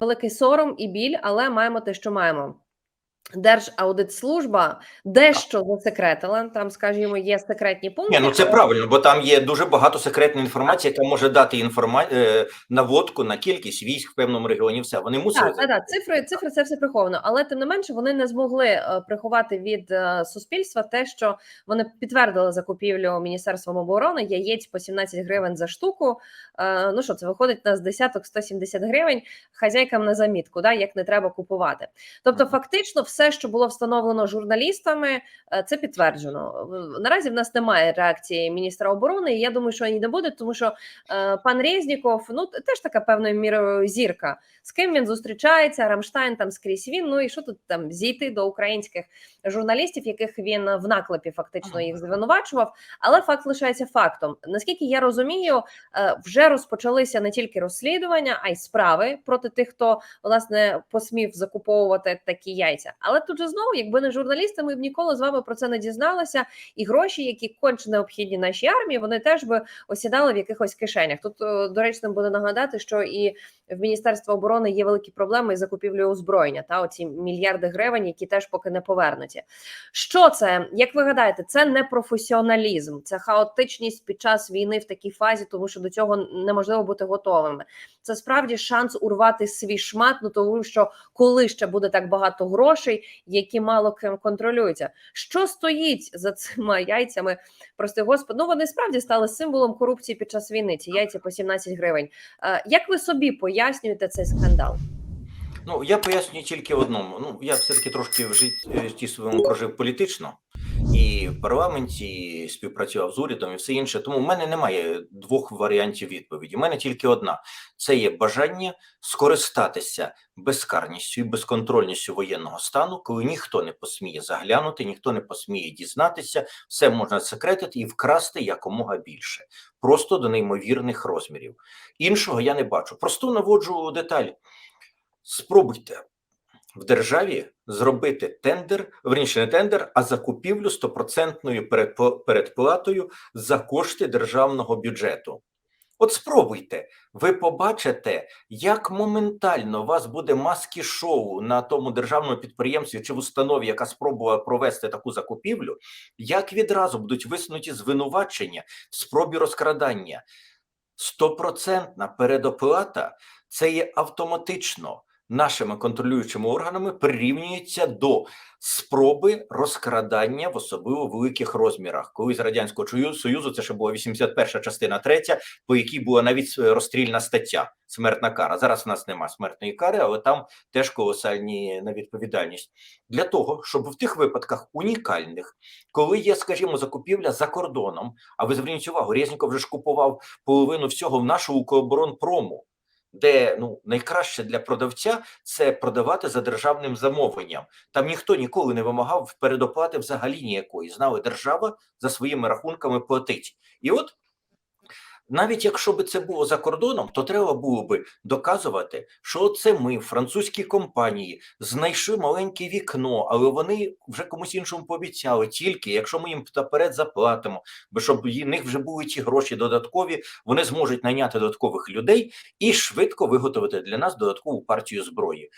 великий сором і біль, але маємо те, що маємо. Держаудитслужба дещо засекретила. Там, скажімо, є секретні пункти. Ні, ну це правильно, бо там є дуже багато секретної інформації, яка може дати інформа... е, наводку на кількість військ в певному регіоні. Все вони мусили Так, так, так, цифри, цифри це все приховано, але тим не менше вони не змогли е, приховати від е, суспільства те, що вони підтвердили закупівлю міністерством оборони яєць по 17 гривень за штуку. Ну що це виходить на з десяток 170 гривень хазяйкам на замітку, да, як не треба купувати. Тобто, фактично, все, що було встановлено журналістами, е, це підтверджено. Наразі в нас немає реакції міністра оборони. і Я думаю, що і не буде, тому що е, пан Резніков, ну теж така певною мірою зірка. З ким він зустрічається? Рамштайн там скрізь він. Ну і що тут там зійти до українських журналістів, яких він в наклепі фактично їх звинувачував. Але факт лишається фактом. Наскільки я розумію, е, вже розпочалися не тільки розслідування, а й справи проти тих, хто власне посмів закуповувати такі яйця. Але тут же знову, якби не журналісти, ми б ніколи з вами про це не дізналися. І гроші, які конче необхідні нашій армії, вони теж би осідали в якихось кишенях. Тут е, доречно буде нагадати, що і в Міністерстві оборони є великі проблеми із закупівлею озброєння та оці мільярди гривень, які теж поки не повернуті. Що це? Як ви гадаєте, це не професіоналізм, це хаотичність під час війни в такій фазі, тому що до цього неможливо бути готовими. Це справді шанс урвати свій шмат, ну тому що коли ще буде так багато грошей, які мало ким контролюються. Що стоїть за цими яйцями? Прости господи, ну вони справді стали символом корупції під час війни. Ці яйця по 17 гривень. Е, Як ви собі пояснюєте цей скандал? Ну я пояснюю тільки одному. Ну я все таки трошки в жит- е, житті своєму прожив політично і в парламенті і співпрацював з урядом і все інше. Тому в мене немає двох варіантів відповіді. У мене тільки одна: це є бажання скористатися безкарністю і безконтрольністю воєнного стану, коли ніхто не посміє заглянути, ніхто не посміє дізнатися, все можна секретити і вкрасти якомога більше, просто до неймовірних розмірів. Іншого я не бачу. Просту наводжу деталь. Спробуйте в державі зробити тендер, верніше не тендер, а закупівлю стопроцентною передплатою за кошти державного бюджету. От спробуйте, ви побачите, як моментально у вас буде маски шоу на тому державному підприємстві чи в установі, яка спробувала провести таку закупівлю, як відразу будуть висунуті звинувачення в спробі розкрадання. Стопроцентна передоплата це є автоматично нашими контролюючими органами прирівнюється до спроби розкрадання в особливо великих розмірах. Колись з радянського союзу це ще була 81 частина 3, по якій була навіть е, розстрільна стаття, смертна кара. Зараз у нас нема смертної кари, але там теж колосальні на відповідальність для того, щоб в тих випадках унікальних, коли є, скажімо, закупівля за кордоном. А ви зверніть увагу, Резніков вже ж купував половину всього в нашу Укроборонпрому, де ну найкраще для продавця це продавати за державним замовленням. Там ніхто ніколи не вимагав передоплати взагалі ніякої. Знали, держава за своїми рахунками платить. І от навіть якщо би це було за кордоном, то треба було би доказувати, що це ми, французькі компанії, знайшли маленьке вікно, але вони вже комусь іншому пообіцяли, тільки якщо ми їм наперед заплатимо, бо щоб в них вже були ті гроші додаткові, вони зможуть найняти додаткових людей і швидко виготовити для нас додаткову партію зброї.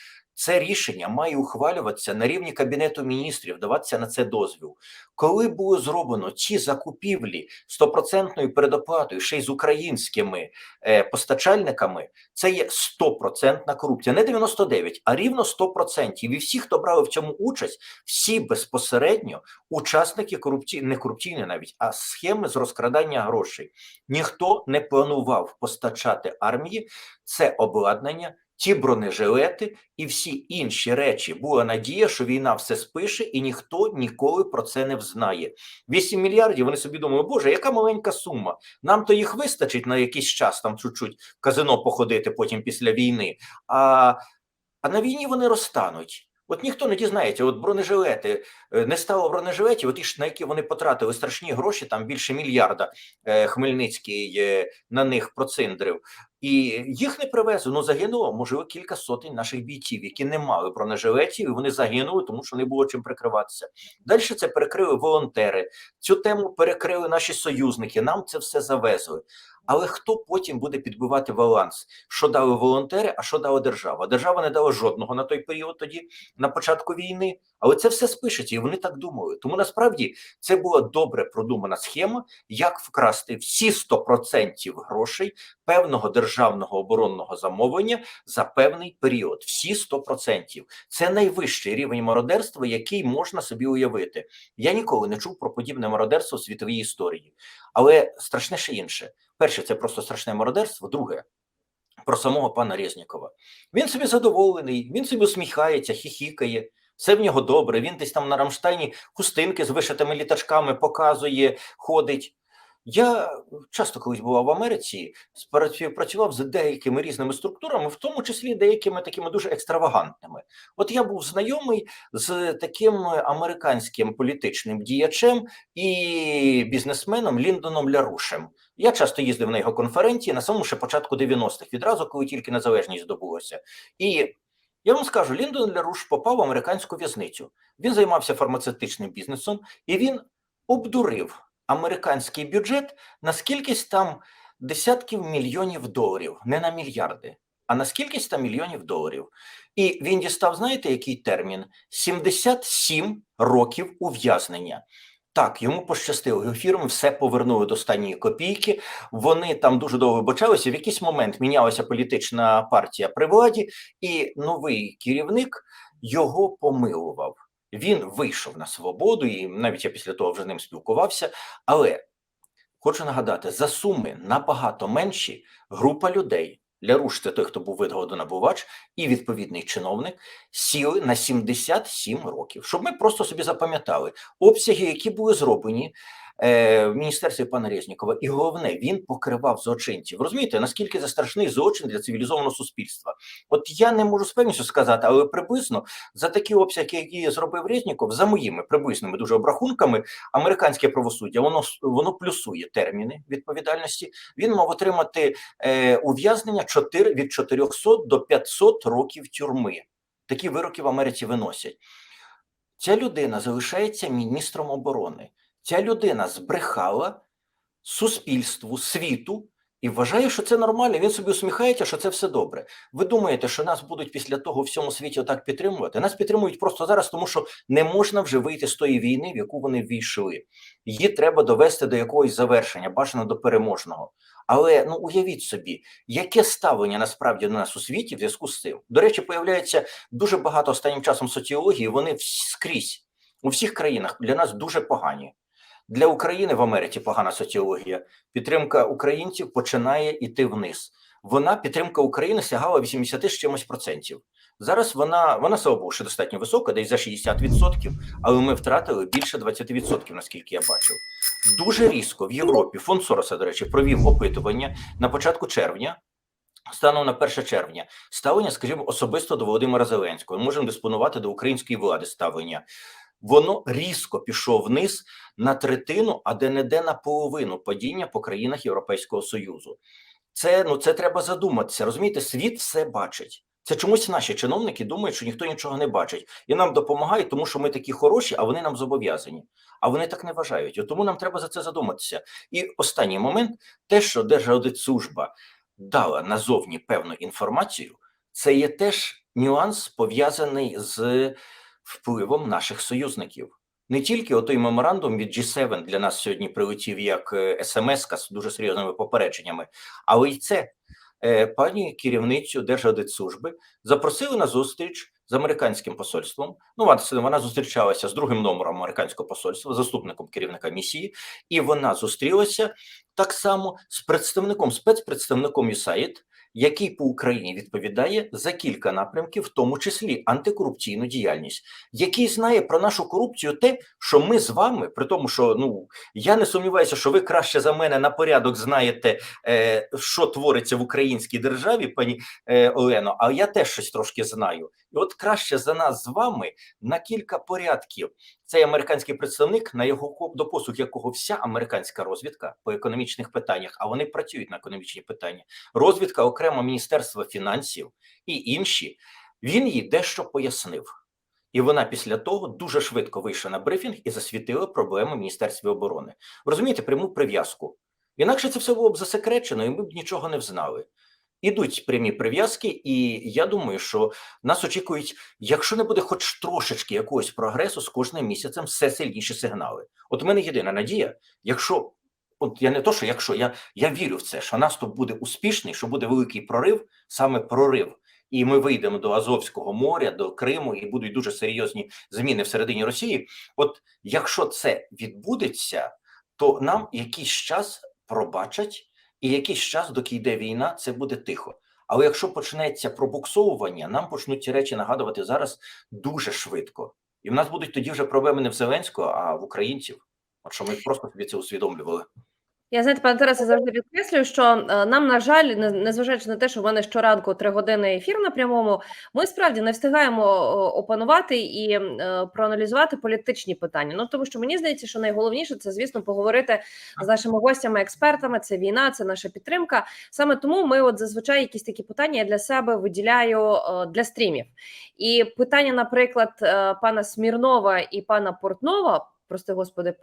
Це рішення має ухвалюватися на рівні кабінету міністрів, даватися на це дозвіл. Коли було зроблено ці закупівлі стопроцентною передоплатою, ще й з українськими е, постачальниками, це є стопроцентна корупція, не 99, а рівно 100%. І всі, хто брали в цьому участь, всі безпосередньо учасники корупції, не корупційні навіть, а схеми з розкрадання грошей. Ніхто не планував постачати армії це обладнання. Ті бронежилети і всі інші речі була надія, що війна все спише, і ніхто ніколи про це не взнає. 8 мільярдів. Вони собі думають, боже, яка маленька сума. Нам то їх вистачить на якийсь час там чуть-чуть в казино походити потім після війни. А, а на війні вони розтануть. От ніхто не дізнається, от бронежилети е, не стало бронежилетів, от ті ж на які вони потратили страшні гроші, там більше мільярда е, Хмельницький е, на них проциндрив. І їх не привезли. Ну загинуло, можливо, кілька сотень наших бійців, які не мали бронежилетів, і вони загинули, тому що не було чим прикриватися. Далі це перекрили волонтери. Цю тему перекрили наші союзники. Нам це все завезли. Але хто потім буде підбивати баланс? Що дали волонтери, а що дала держава? Держава не дала жодного на той період тоді, на початку війни. Але це все спишеться, і вони так думали. Тому насправді це була добре продумана схема, як вкрасти всі 100% грошей певного державного оборонного замовлення за певний період. Всі 100%. Це найвищий рівень мародерства, який можна собі уявити. Я ніколи не чув про подібне мародерство в світовій історії. Але страшне ще інше. Перше, це просто страшне мародерство. Друге, про самого пана Резнікова. Він собі задоволений, він собі усміхається, хіхікає. Все в нього добре. Він десь там на Рамштайні хустинки з вишитими літачками показує, ходить. Я часто колись бував в Америці, співпрацював з деякими різними структурами, в тому числі деякими такими дуже екстравагантними. От я був знайомий з таким американським політичним діячем і бізнесменом Ліндоном Лярушем. Я часто їздив на його конференції на самому ще початку 90-х, відразу, коли тільки незалежність здобулася. І я вам скажу, Ліндон Ляруш попав в американську в'язницю. Він займався фармацевтичним бізнесом і він обдурив американський бюджет на скількись там десятків мільйонів доларів, не на мільярди, а на скількись там мільйонів доларів. І він дістав, знаєте, який термін? 77 років ув'язнення. Так, йому пощастило. Його фірми все повернули до останньої копійки. Вони там дуже довго вибачалися. В якийсь момент мінялася політична партія при владі, і новий керівник його помилував. Він вийшов на свободу, і навіть я після того вже з ним спілкувався. Але хочу нагадати, за суми набагато менші група людей. Ляруш це той, хто був видгодонабувач, і відповідний чиновник сіли на 77 років, щоб ми просто собі запам'ятали обсяги, які були зроблені е, в міністерстві пана Резнікова, і головне, він покривав злочинців. Розумієте, наскільки це страшний злочин для цивілізованого суспільства? От я не можу з певністю сказати, але приблизно за такі обсяги, які зробив Резніков, за моїми приблизними дуже обрахунками, американське правосуддя воно воно плюсує терміни відповідальності. Він мав отримати е, ув'язнення 4, від 400 до 500 років тюрми. Такі вироки в Америці виносять. Ця людина залишається міністром оборони. Ця людина збрехала суспільству, світу і вважає, що це нормально. Він собі усміхається, що це все добре. Ви думаєте, що нас будуть після того в всьому світі отак підтримувати? Нас підтримують просто зараз, тому що не можна вже вийти з тої війни, в яку вони ввійшли. Її треба довести до якогось завершення, бажано до переможного. Але ну уявіть собі, яке ставлення насправді до нас у світі в зв'язку з цим. До речі, появляється дуже багато останнім часом соціології. Вони скрізь у всіх країнах для нас дуже погані. Для України в Америці погана соціологія. Підтримка українців починає йти вниз. Вона підтримка України сягала 80 з чимось процентів. Зараз вона вона слава Богу, ще достатньо висока, десь за 60%, але ми втратили більше 20%, наскільки я бачив. Дуже різко в Європі фонд Сороса, до речі, провів опитування на початку червня. Станом на 1 червня ставлення, скажімо, особисто до Володимира Зеленського. Ми можемо диспонувати до української влади ставлення. Воно різко пішло вниз на третину, а де не де на половину падіння по країнах Європейського Союзу. Це ну це треба задуматися. Розумієте, світ все бачить. Це чомусь наші чиновники думають, що ніхто нічого не бачить, і нам допомагають, тому що ми такі хороші, а вони нам зобов'язані. А вони так не вважають. От тому нам треба за це задуматися. І останній момент: те, що Держаудитслужба дала назовні певну інформацію, це є теж нюанс пов'язаний з впливом наших союзників. Не тільки отой меморандум від G7 для нас сьогодні прилетів як смс з дуже серйозними попередженнями, але й це е, пані керівницю Держаудитслужби запросили на зустріч з американським посольством. Ну, вона зустрічалася з другим номером американського посольства, заступником керівника місії, і вона зустрілася так само з представником спецпредставником USAID, який по Україні відповідає за кілька напрямків, в тому числі антикорупційну діяльність, який знає про нашу корупцію, те, що ми з вами, при тому, що ну я не сумніваюся, що ви краще за мене на порядок знаєте, е, що твориться в українській державі, пані е, Олено. А я теж щось трошки знаю. І от краще за нас з вами на кілька порядків. Цей американський представник, на його до послуг якого вся американська розвідка по економічних питаннях, а вони працюють на економічні питання, розвідка окремо Міністерства фінансів і інші, він їй дещо пояснив. І вона після того дуже швидко вийшла на брифінг і засвітила проблеми Міністерстві оборони. Розумієте, пряму прив'язку. Інакше це все було б засекречено, і ми б нічого не взнали. Ідуть прямі прив'язки, і я думаю, що нас очікують, якщо не буде хоч трошечки якогось прогресу, з кожним місяцем все сильніші сигнали. От у мене єдина надія, якщо от я не то, що якщо я, я вірю в це, що наступ буде успішний, що буде великий прорив, саме прорив. І ми вийдемо до Азовського моря, до Криму, і будуть дуже серйозні зміни всередині Росії. От якщо це відбудеться, то нам якийсь час пробачать, і якийсь час, доки йде війна, це буде тихо. Але якщо почнеться пробуксовування, нам почнуть ці речі нагадувати зараз дуже швидко. І в нас будуть тоді вже проблеми не в Зеленського, а в українців. От що ми просто собі це усвідомлювали. Я знаєте, пане Тарасе, завжди підкреслюю, що е, нам, на жаль, незважаючи на те, що в мене щоранку три години ефір на прямому, ми справді не встигаємо опанувати і е, проаналізувати політичні питання. Ну тому що мені здається, що найголовніше це, звісно, поговорити з нашими гостями, експертами. Це війна, це наша підтримка. Саме тому ми, от зазвичай, якісь такі питання я для себе виділяю е, для стрімів. І питання, наприклад, пана Смірнова і пана Портнова. Прости господи,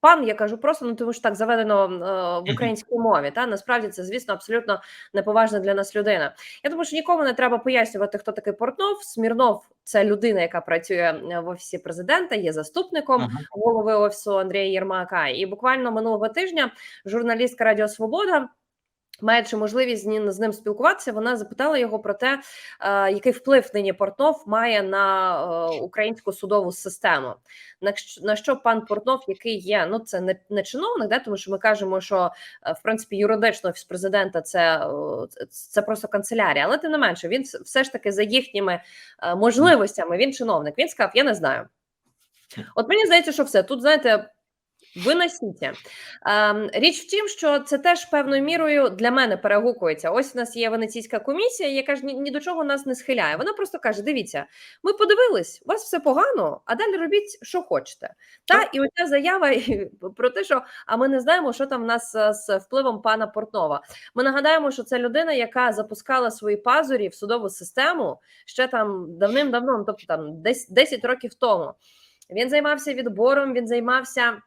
пан, я кажу просто, ну тому що так заведено е, в українській мові. Та насправді це, звісно, абсолютно неповажна для нас людина. Я думаю, що нікому не треба пояснювати, хто такий Портнов. Смірнов це людина, яка працює е, в офісі президента, є заступником Мгм. голови офісу Андрія Єрмака. І буквально минулого тижня журналістка Радіо Свобода. Маючи можливість з ним, спілкуватися, вона запитала його про те, е, який вплив нині Портнов має на е, українську судову систему. На, що пан Портнов, який є, ну це не, не чиновник, да, тому що ми кажемо, що е, в принципі юридично офіс президента це, це- просто канцелярія, але тим не менше, він все ж таки за їхніми можливостями він чиновник. Він сказав: Я не знаю. От мені здається, що все тут знаєте. Ви на сіті. Ем, річ в тім, що це теж певною мірою для мене перегукується. Ось у нас є венеційська комісія, яка ж ні, ні до чого нас не схиляє. Вона просто каже: дивіться, ми подивились, у вас все погано, а далі робіть, що хочете. Та і оця заява про те, що а ми не знаємо, що там в нас е, з впливом пана Портнова. Ми нагадаємо, що це людина, яка запускала свої пазурі в судову систему ще там давним-давно, тобто там десь 10 років тому. Він займався відбором, він займався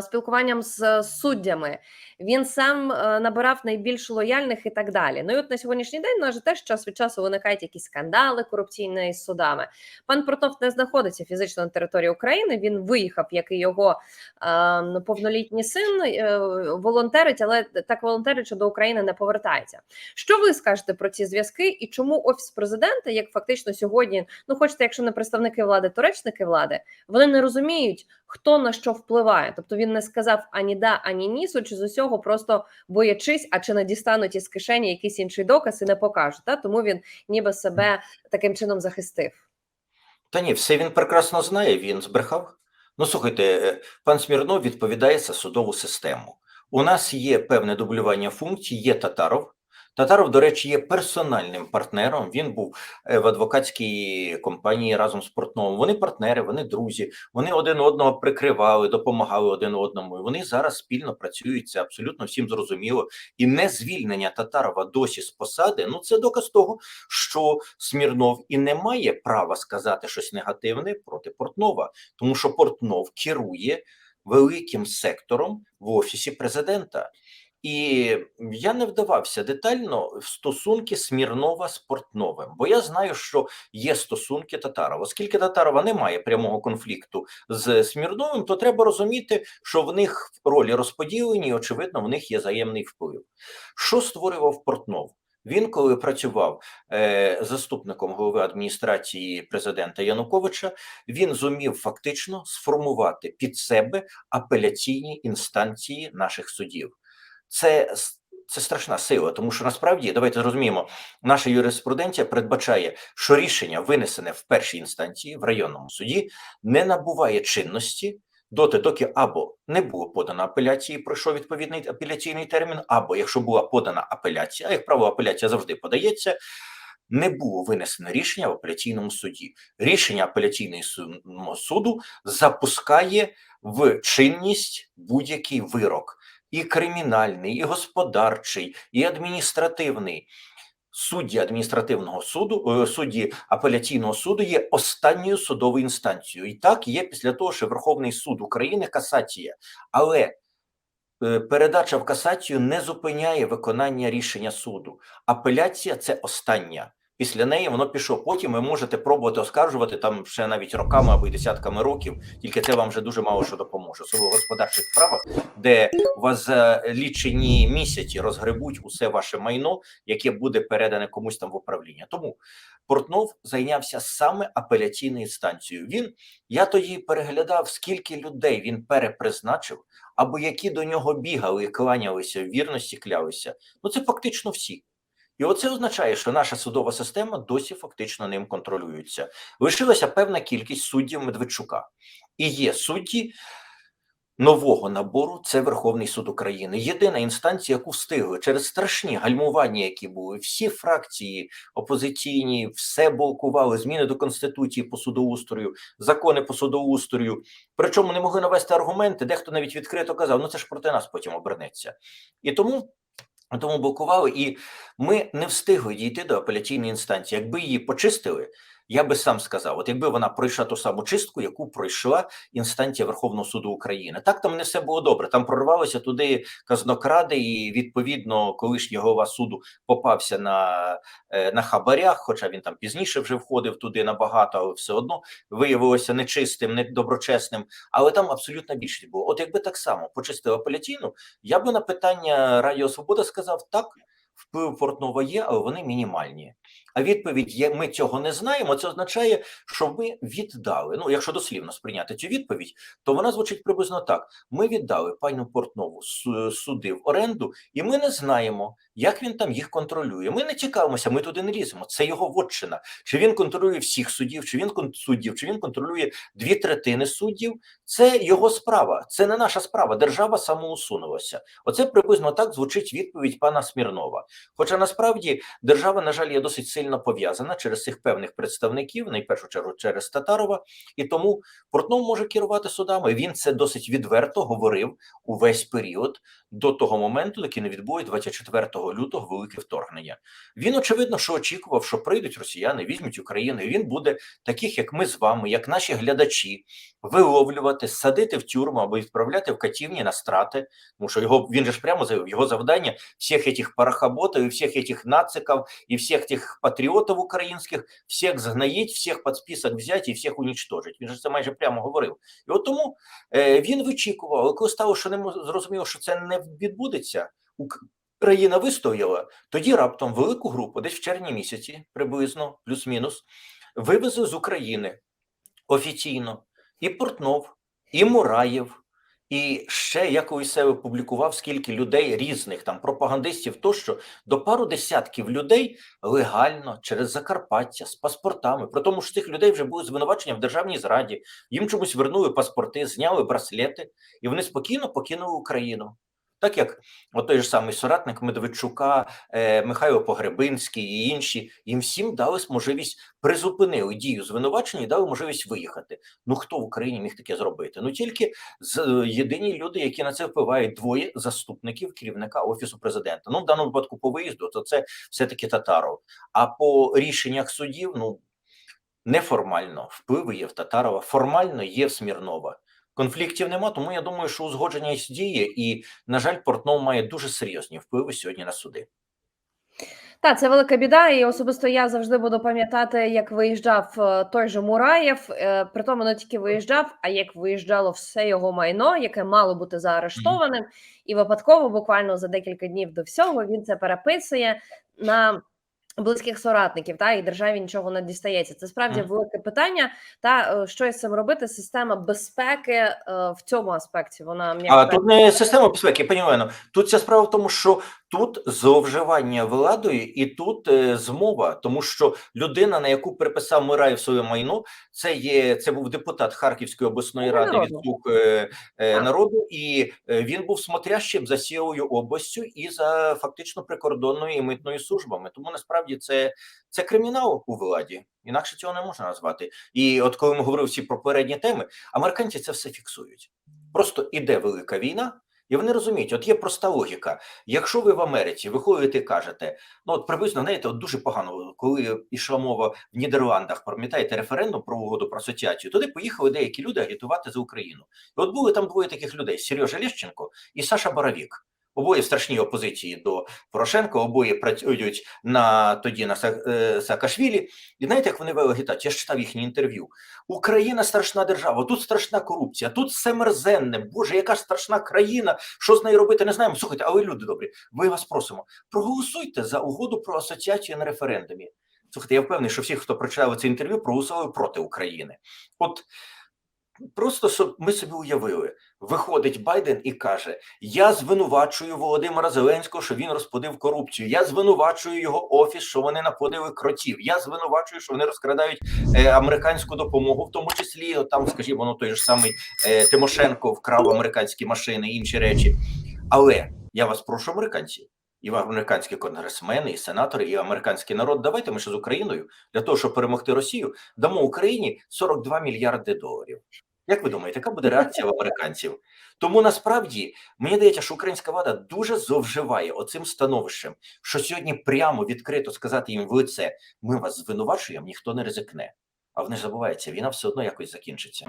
спілкуванням з суддями. Він сам е, набирав найбільш лояльних і так далі. Ну і от на сьогоднішній день нас теж час від часу виникають якісь скандали корупційні з судами. Пан Портнов не знаходиться фізично на території України. Він виїхав, як і його е, повнолітній син, е, волонтерить, але так волонтерить, до України не повертається. Що ви скажете про ці зв'язки і чому офіс президента, як фактично сьогодні, ну хочете, якщо не представники влади, то речники влади, вони не розуміють, хто на що впливає. Тобто він не сказав ані да, ані ні, судячи з усього, просто боячись, а чи не дістануть із кишені якийсь інший доказ і не покажуть. Та тому він ніби себе таким чином захистив. Та ні, все він прекрасно знає, він збрехав. Ну, слухайте, е, пан Смірнов відповідає за судову систему. У нас є певне дублювання функцій, є Татаров. Татаров, до речі, є персональним партнером. Він був е, в адвокатській компанії разом з Портновим. Вони партнери, вони друзі, вони один одного прикривали, допомагали один одному. І вони зараз спільно працюють. Це абсолютно всім зрозуміло. І не звільнення Татарова досі з посади. Ну це доказ того, що Смірнов і не має права сказати щось негативне проти Портнова, тому що Портнов керує великим сектором в офісі президента. І я не вдавався детально в стосунки Смірнова з Портновим, бо я знаю, що є стосунки Татарова. Оскільки Татарова немає прямого конфлікту з Смірновим, то треба розуміти, що в них ролі розподілені, і очевидно, в них є взаємний вплив. Що створював Портнов? Він, коли працював е, заступником голови адміністрації президента Януковича, він зумів фактично сформувати під себе апеляційні інстанції наших судів. Це, це страшна сила, тому що насправді давайте зрозуміємо, наша юриспруденція передбачає, що рішення, винесене в першій інстанції в районному суді, не набуває чинності доти, доки або не було подано апеляції, пройшов відповідний апеляційний термін, або якщо була подана апеляція, а як правило, апеляція завжди подається. Не було винесено рішення в апеляційному суді. Рішення апеляційного суду запускає в чинність будь-який вирок, і кримінальний, і господарчий, і адміністративний. Судді адміністративного суду, е, судді апеляційного суду є останньою судовою інстанцією. І так є після того, що Верховний суд України касація. Але е, передача в касацію не зупиняє виконання рішення суду. Апеляція це остання. Після неї воно пішло. Потім ви можете пробувати оскаржувати там ще навіть роками або й десятками років. Тільки це вам вже дуже мало що допоможе. Особливо в господарчих справах, де у вас за лічені місяці розгребуть усе ваше майно, яке буде передане комусь там в управління. Тому Портнов зайнявся саме апеляційною інстанцією. Він я тоді переглядав, скільки людей він перепризначив, або які до нього бігали кланялися вірності, клялися. Ну це фактично всі. І оце означає, що наша судова система досі фактично ним контролюється. Лишилася певна кількість суддів Медведчука. І є судді нового набору це Верховний суд України. Єдина інстанція, яку встигли через страшні гальмування, які були, всі фракції опозиційні, все блокували, зміни до Конституції по судоустрою, закони по судоустрою. Причому не могли навести аргументи, дехто навіть відкрито казав, ну це ж проти нас потім обернеться. І тому. Тому блокували, і ми не встигли дійти до апеляційної інстанції. Якби її почистили, я би сам сказав, от якби вона пройшла ту саму чистку, яку пройшла інстанція Верховного суду України. Так там не все було добре. Там прорвалися туди казнокради, і відповідно, колишній голова суду попався на, е, на хабарях, хоча він там пізніше вже входив туди набагато, але все одно виявилося нечистим, недоброчесним. Але там абсолютна більшість було. От якби так само почистили апеляційну, я би на питання Радіо Свобода сказав так. Вплив Портнова є, але вони мінімальні. А відповідь є: ми цього не знаємо. Це означає, що ми віддали. Ну, якщо дослівно сприйняти цю відповідь, то вона звучить приблизно так: ми віддали пану Портнову суди в оренду, і ми не знаємо, як він там їх контролює. Ми не цікавимося, ми туди не ліземо. Це його вотчина. Чи він контролює всіх суддів, чи він суддів, чи він контролює дві третини суддів. Це його справа, це не наша справа. Держава самоусунулася. Оце приблизно так звучить відповідь пана Смірнова. Хоча насправді держава, на жаль, є досить сильно пов'язана через цих певних представників, найпершу чергу через Татарова, і тому Портнов може керувати судами. Він це досить відверто говорив увесь період до того моменту, доки не відбує 24 лютого велике вторгнення. Він очевидно, що очікував, що прийдуть росіяни, візьмуть Україну, і він буде таких, як ми з вами, як наші глядачі, виловлювати, садити в тюрму або відправляти в катівні на страти. Тому що його він же ж прямо заявив, його завдання всіх этих парохоботов и всех этих нациков и всех тих патріотів українських, всіх згноїть, всіх під список взяти і всіх унічтожить. Він же це майже прямо говорив. І от тому е, він вичікував, але коли стало, що не зрозуміло, що це не відбудеться. Країна вистояла, тоді раптом велику групу, десь в червні місяці, приблизно, плюс-мінус, вивезли з України офіційно і Портнов, і Мураєв, і ще я колись себе публікував, скільки людей різних там пропагандистів, тощо до пару десятків людей легально через Закарпаття з паспортами. При тому що цих людей вже були звинувачення в державній зраді. Їм чомусь вернули паспорти, зняли браслети, і вони спокійно покинули Україну. Так як от той же самий соратник Медведчука, е, Михайло Погребинський і інші, їм всім дали можливість призупинили дію звинувачення і дали можливість виїхати. Ну хто в Україні міг таке зробити? Ну тільки з е, єдині люди, які на це впливають, двоє заступників керівника офісу президента. Ну в даному випадку по виїзду, то це все-таки Татаров. А по рішеннях судів, ну неформально впливи є в Татарова, формально є в Смірнова. Конфліктів нема, тому я думаю, що узгодження діє, і на жаль, Портнов має дуже серйозні впливи сьогодні на суди. Так, це велика біда, і особисто я завжди буду пам'ятати, як виїжджав е, той же Мураєв. е, При тому не тільки виїжджав, а як виїжджало все його майно, яке мало бути заарештованим, і випадково, буквально за декілька днів до всього, він це переписує на близьких соратників, та і державі нічого не дістається. Це справді mm. велике питання. Та е, що із цим робити? Система безпеки е, в цьому аспекті вона м'яка. А тут не система безпеки, Я розумію. Тут ця справа в тому, що тут зловживання владою і тут е, змова, тому що людина, на яку приписав Мираєв своє майно, це є це був депутат Харківської обласної ради від народу. слуг е, е, народу, і е, він був смотрящим за сією областю і за фактично прикордонною і митною службами. Тому насправді це, це кримінал у владі. Інакше цього не можна назвати. І от коли ми говорили всі про попередні теми, американці це все фіксують. Просто іде велика війна, І вони розуміють, от є проста логіка. Якщо ви в Америці виходите і кажете, ну от приблизно знаєте, от дуже погано, коли йшла мова в Нідерландах, пам'ятаєте референдум про угоду про асоціацію, туди поїхали деякі люди агітувати за Україну. І от були там двоє таких людей: Сережа Лещенко і Саша Боровік. Обоє в страшній опозиції до Порошенка, обоє працюють на тоді на е, Саакашвілі. І знаєте, як вони вели агітацію? Я ж читав їхні інтерв'ю. Україна страшна держава, тут страшна корупція, тут все мерзенне. Боже, яка страшна країна, що з нею робити, не знаємо. Слухайте, але люди добрі, ми вас просимо, проголосуйте за угоду про асоціацію на референдумі. Слухайте, я впевнений, що всі, хто прочитав це інтерв'ю, проголосували проти України. От просто щоб ми собі уявили, виходить Байден і каже: Я звинувачую Володимира Зеленського, що він розплодив корупцію. Я звинувачую його офіс, що вони наплодили кротів. Я звинувачую, що вони розкрадають е, американську допомогу, в тому числі там, скажімо, ну той же самий е, Тимошенко вкрав американські машини і інші речі. Але я вас прошу, американці, і ви американські конгресмени, і сенатори, і американський народ, давайте ми ще з Україною для того, щоб перемогти Росію, дамо Україні 42 мільярди доларів. Як ви думаєте, яка буде реакція в американців? Тому насправді мені здається, що українська влада дуже зловживає оцим становищем, що сьогодні прямо відкрито сказати їм в лице: ми вас звинувачуємо, ніхто не ризикне. А вони ж забуваються, війна все одно якось закінчиться.